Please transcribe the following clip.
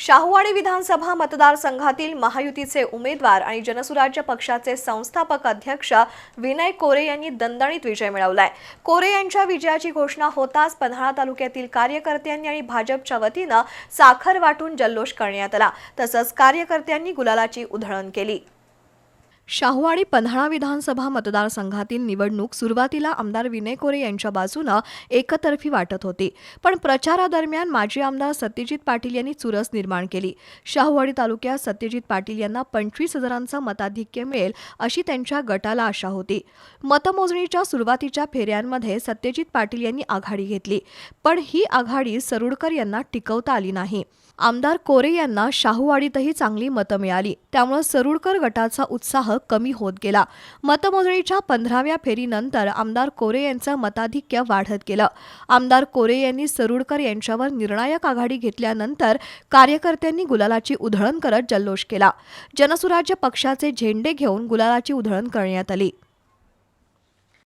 शाहूवाडी विधानसभा मतदारसंघातील महायुतीचे उमेदवार आणि जनसुराज्य पक्षाचे संस्थापक अध्यक्ष विनय कोरे यांनी दणदणीत विजय मिळवलाय. कोरे यांच्या विजयाची घोषणा होताच पन्हाळा तालुक्यातील कार्यकर्त्यांनी आणि भाजपच्या वतीनं साखर वाटून जल्लोष करण्यात आला. तसंच कार्यकर्त्यांनी गुलालाची उधळण केली. शाहूवाडी पन्हाळा विधानसभा मतदारसंघातील निवडणूक सुरुवातीला आमदार विनय कोरे यांच्या बाजूनं एकतर्फी वाटत होती. पण प्रचारादरम्यान माजी आमदार सत्यजित पाटील यांनी चुरस निर्माण केली. शाहूवाडी तालुक्यात सत्यजित पाटील यांना पंचवीस हजारांचं मताधिक्य मिळेल अशी त्यांच्या गटाला आशा होती. मतमोजणीच्या सुरुवातीच्या फेऱ्यांमध्ये सत्यजित पाटील यांनी आघाडी घेतली पण ही आघाडी सरुडकर यांना टिकवता आली नाही. आमदार कोरे यांना शाहूवाडीतही चांगली मतं मिळाली त्यामुळे सरुडकर गटाचा उत्साह कमी होत गेला. मतमोजणीच्या पंधराव्या फेरीनंतर आमदार कोरे यांचं मताधिक्य वाढत गेलं. आमदार कोरे यांनी सरुडकर यांच्यावर निर्णायक आघाडी घेतल्यानंतर कार्यकर्त्यांनी गुलालाची उधळण करत जल्लोष केला. जनसुराज्य पक्षाचे झेंडे घेऊन गुलालाची उधळण करण्यात आली.